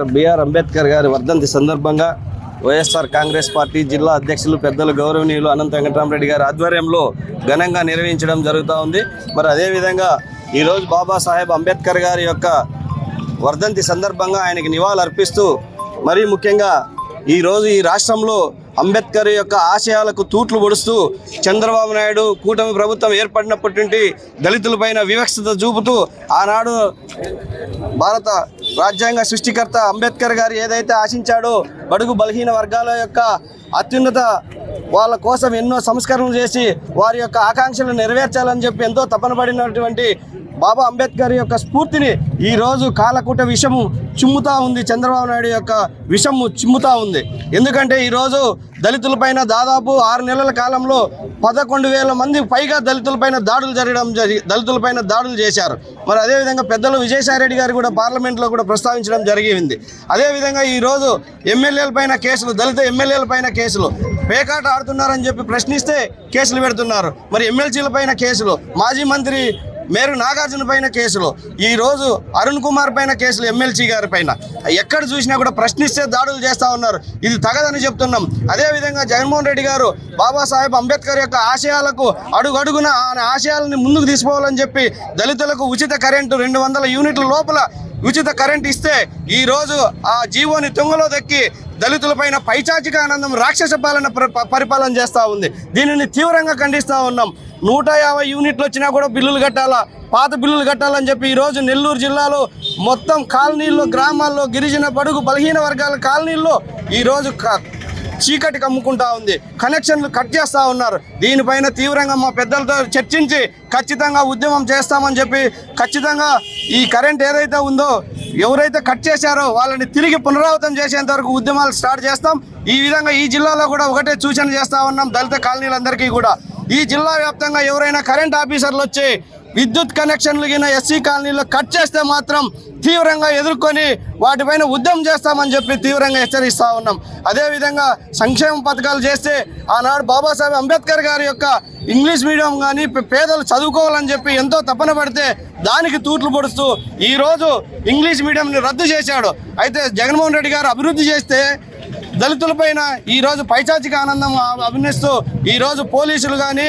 Doctor BR Ambedkar గారి వర్ధంతి సందర్భంగా వైఎస్ఆర్ కాంగ్రెస్ పార్టీ జిల్లా అధ్యక్షులు పెద్దలు గౌరవనీయులు అనంత వెంకటరామరెడ్డి గారి ఆధ్వర్యంలో ఘనంగా నిర్వహించడం జరుగుతూ ఉంది. మరి అదేవిధంగా ఈరోజు బాబాసాహెబ్ అంబేద్కర్ గారి యొక్క వర్ధంతి సందర్భంగా ఆయనకి నివాళులు అర్పిస్తూ మరీ ముఖ్యంగా ఈరోజు ఈ రాష్ట్రంలో అంబేద్కర్ యొక్క ఆశయాలకు తూట్లు పొడుస్తూ చంద్రబాబు నాయుడు కూటమి ప్రభుత్వం ఏర్పడినప్పటి నుండి దళితులపైన వివక్షత చూపుతూ ఆనాడు భారత రాజ్యాంగ సృష్టికర్త అంబేద్కర్ గారు ఏదైతే ఆశించాడో బడుగు బలహీన వర్గాల యొక్క అత్యున్నత వాళ్ళ కోసం ఎన్నో సంస్కరణలు చేసి వారి యొక్క ఆకాంక్షలు నెరవేర్చాలని చెప్పి ఎంతో తపన పడినటువంటి బాబా అంబేద్కర్ యొక్క స్ఫూర్తిని ఈరోజు కాలకూట విషము చిమ్ముతా ఉంది. చంద్రబాబు నాయుడు యొక్క విషము చిమ్ముతా ఉంది. ఎందుకంటే ఈరోజు దళితులపైన దాదాపు ఆరు నెలల కాలంలో పదకొండు వేల మంది పైగా దళితులపైన దాడులు జరగడం జరి దళితులపైన దాడులు చేశారు. మరి అదేవిధంగా పెద్దలు విజయసాయిరెడ్డి గారు కూడా పార్లమెంట్లో కూడా ప్రస్తావించడం జరిగింది. అదేవిధంగా ఈరోజు ఎమ్మెల్యేల పైన కేసులు దళిత ఎమ్మెల్యేల పైన కేసులు. పేకాట ఆడుతున్నారని చెప్పి ప్రశ్నిస్తే కేసులు పెడుతున్నారు. మరి ఎమ్మెల్సీల పైన కేసులు. మాజీ మంత్రి మేరు నాగార్జున పైన కేసులు ఈరోజు అరుణ్ కుమార్ పైన కేసులు ఎమ్మెల్సీ గారి పైన. ఎక్కడ చూసినా కూడా ప్రశ్నిస్తే దాడులు చేస్తూ ఉన్నారు. ఇది తగదని చెప్తున్నాం. అదేవిధంగా జగన్మోహన్ రెడ్డి గారు బాబాసాహెబ్ అంబేద్కర్ యొక్క ఆశయాలకు అడుగడుగున ఆయన ఆశయాలని ముందుకు తీసుకోవాలని చెప్పి దళితులకు ఉచిత కరెంటు రెండు వందల యూనిట్ల లోపల ఉచిత కరెంట్ ఇస్తే ఈ రోజు ఆ జీవోని తుంగలో దక్కి దళితులపైన పైచాచిక ఆనందం రాక్షస పాలన పరిపాలన చేస్తూ ఉంది. దీనిని తీవ్రంగా ఖండిస్తూ ఉన్నాం. నూట యాభై యూనిట్లు వచ్చినా కూడా బిల్లులు కట్టాలా? పాత బిల్లులు కట్టాలని చెప్పి ఈరోజు నెల్లూరు జిల్లాలో మొత్తం కాలనీల్లో గ్రామాల్లో గిరిజన బడుగు బలహీన వర్గాల కాలనీల్లో ఈరోజు క- చీకటి కమ్ముకుంటా ఉంది. కనెక్షన్లు కట్ చేస్తూ ఉన్నారు. దీనిపైన తీవ్రంగా మా పెద్దలతో చర్చించి ఖచ్చితంగా ఉద్యమం చేస్తామని చెప్పి ఖచ్చితంగా ఈ కరెంట్ ఏదైతే ఉందో ఎవరైతే కట్ చేశారో వాళ్ళని తిరిగి పునరావృతం చేసేంత వరకు ఉద్యమాలు స్టార్ట్ చేస్తాం. ఈ విధంగా ఈ జిల్లాలో కూడా ఒకటే సూచన చేస్తా ఉన్నాం దళిత కాలనీలందరికీ కూడా. ఈ జిల్లా వ్యాప్తంగా ఎవరైనా కరెంట్ ఆఫీసర్లు వచ్చి విద్యుత్ కనెక్షన్లు గిన ఎస్సీ కాలనీలో కట్ చేస్తే మాత్రం తీవ్రంగా ఎదుర్కొని వాటిపైన ఉద్యమం చేస్తామని చెప్పి తీవ్రంగా హెచ్చరిస్తూ ఉన్నాం. అదేవిధంగా సంక్షేమ పథకాలు చేస్తే ఆనాడు బాబాసాహెబ్ అంబేద్కర్ గారి యొక్క ఇంగ్లీష్ మీడియం కానీ పేదలు చదువుకోవాలని చెప్పి ఎంతో తపన పడితే దానికి తూట్లు పొడుస్తూ ఈరోజు ఇంగ్లీష్ మీడియంని రద్దు చేశాడు. అయితే జగన్మోహన్ రెడ్డి గారు అభివృద్ధి చేస్తే దళితులపైన ఈరోజు పైచాచిక ఆనందం అభినయిస్తూ ఈరోజు పోలీసులు కానీ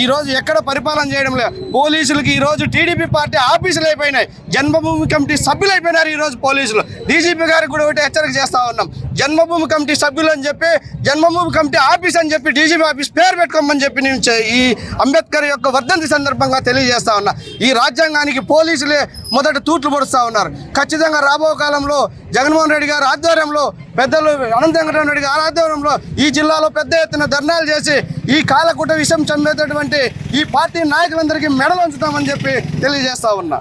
ఈరోజు ఎక్కడ పరిపాలన చేయడం లేదు. పోలీసులకి ఈరోజు టీడీపీ పార్టీ ఆఫీసులు అయిపోయినాయి. జన్మభూమి కమిటీ సభ్యులు అయిపోయినారు ఈరోజు పోలీసులు. డీజీపీ గారికి కూడా ఒకటి హెచ్చరిక చేస్తా ఉన్నాం. జన్మభూమి కమిటీ సభ్యులు అని చెప్పి జన్మభూమి కమిటీ ఆఫీస్ అని చెప్పి డీజీపీ ఆఫీస్ పేరు పెట్టుకోమని చెప్పి నేను ఈ అంబేద్కర్ యొక్క వర్ధంతి సందర్భంగా తెలియజేస్తా ఉన్నా. ఈ రాజ్యాంగానికి పోలీసులే మొదట తూట్లు పొడుస్తూ ఉన్నారు. ఖచ్చితంగా రాబో కాలంలో జగన్మోహన్ రెడ్డి గారి ఆధ్వర్యంలో పెద్దలు అనంత వెంకటరమణ రెడ్డి గారి ఆధ్వర్యంలో ఈ జిల్లాలో పెద్ద ఎత్తున ధర్నాలు చేసి ఈ కాలకూట విషయం చెందేటటువంటి ఈ పార్టీ నాయకులందరికీ మెడలు ఉంచుతామని చెప్పి తెలియజేస్తా ఉన్నా.